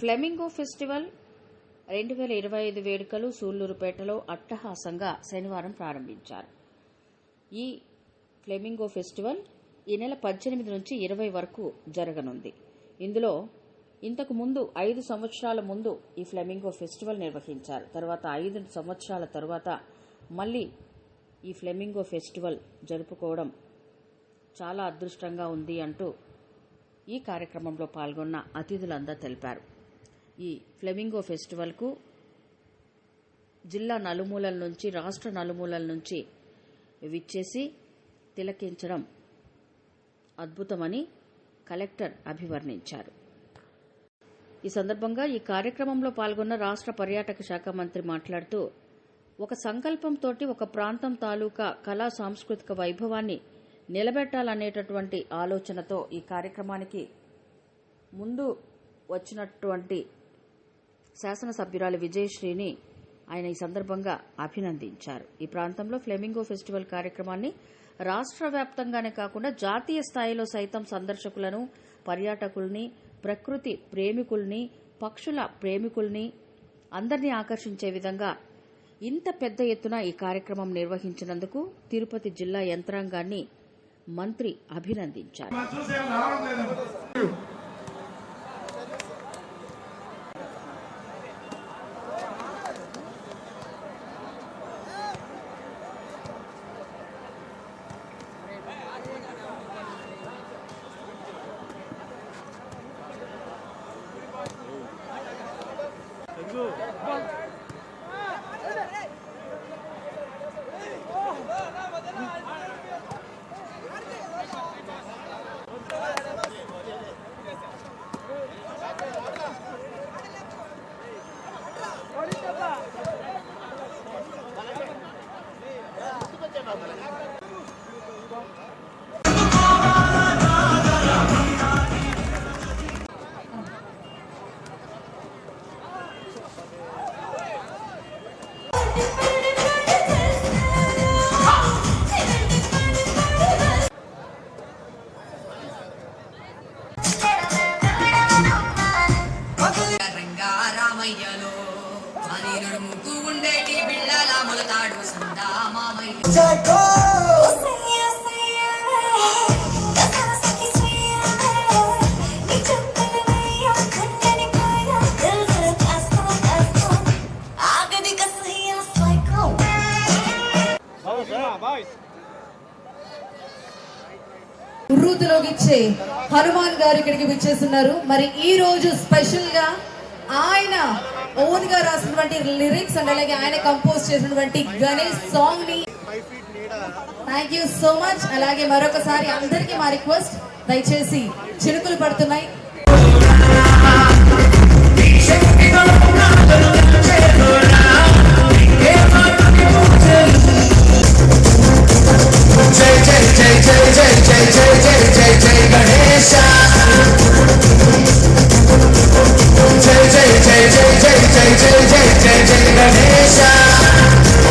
Flamingo festival రెండు వేల ఇరవై ఐదు వేడుకలు సూళ్ళూరుపేటలో అట్టహాసంగా శనివారం ప్రారంభించారు. ఈ ఫ్లెమింగో ఫెస్టివల్ ఈ నెల పద్దెనిమిది నుంచి ఇరవై వరకు జరగనుంది. ఇందులో ఇంతకు ముందు ఐదు సంవత్సరాల ముందు ఈ ఫ్లెమింగో ఫెస్టివల్ నిర్వహించారు. తర్వాత ఐదు సంవత్సరాల తర్వాత మళ్ళీ ఈ ఫ్లెమింగో ఫెస్టివల్ జరుపుకోవడం చాలా అదృష్టంగా ఉంది అంటూ ఈ కార్యక్రమంలో పాల్గొన్న అతిథులందరూ తెలిపారు. ఈ ఫ్లెమింగో ఫెస్టివల్కు జిల్లా నలుమూలల నుంచి రాష్ట్ర నలుమూలల నుంచి విచ్చేసి తిలకించడం అద్భుతమని కలెక్టర్ అభివర్ణించారు. ఈ సందర్భంగా ఈ కార్యక్రమంలో పాల్గొన్న రాష్ట్ర పర్యాటక శాఖ మంత్రి మాట్లాడుతూ ఒక సంకల్పంతో ఒక ప్రాంతం తాలూకా కళా సాంస్కృతిక వైభవాన్ని నిలబెట్టాలనేటటువంటి ఆలోచనతో ఈ కార్యక్రమానికి ముందు వచ్చినటువంటి శాసనసభ్యురాలు విజయశ్రీని ఆయన ఈ సందర్భంగా అభినందించారు. ఈ ప్రాంతంలో ఫ్లెమింగో ఫెస్టివల్ కార్యక్రమాన్ని రాష్ట్ర వ్యాప్తంగానే కాకుండా జాతీయ స్థాయిలో సైతం సందర్శకులను పర్యాటకుల్ని ప్రకృతి ప్రేమికుల్ని పక్షుల ప్రేమికుల్ని అందరినీ ఆకర్షించే విధంగా ఇంత పెద్ద ఎత్తున ఈ కార్యక్రమం నిర్వహించినందుకు తిరుపతి జిల్లా యంత్రాంగాన్ని మంత్రి అభినందించారు. Gracias. బిళ్ళల మొలతాడు హనుమాన్ గారు ఇక్కడికి విచ్చేస్తున్నారు. మరి ఈ రోజు స్పెషల్గా ఆయన ఓన్గా రాసినటువంటి లిరిక్స్ అండ్ అలాగే ఆయన కంపోజ్ చేసినటువంటి గణేష్ సాంగ్ని థ్యాంక్ యూ సో మచ్ అలాగే మరొకసారి అందరికీ మా రిక్వెస్ట్ దయచేసి చినుకులు పడుతున్నాయి.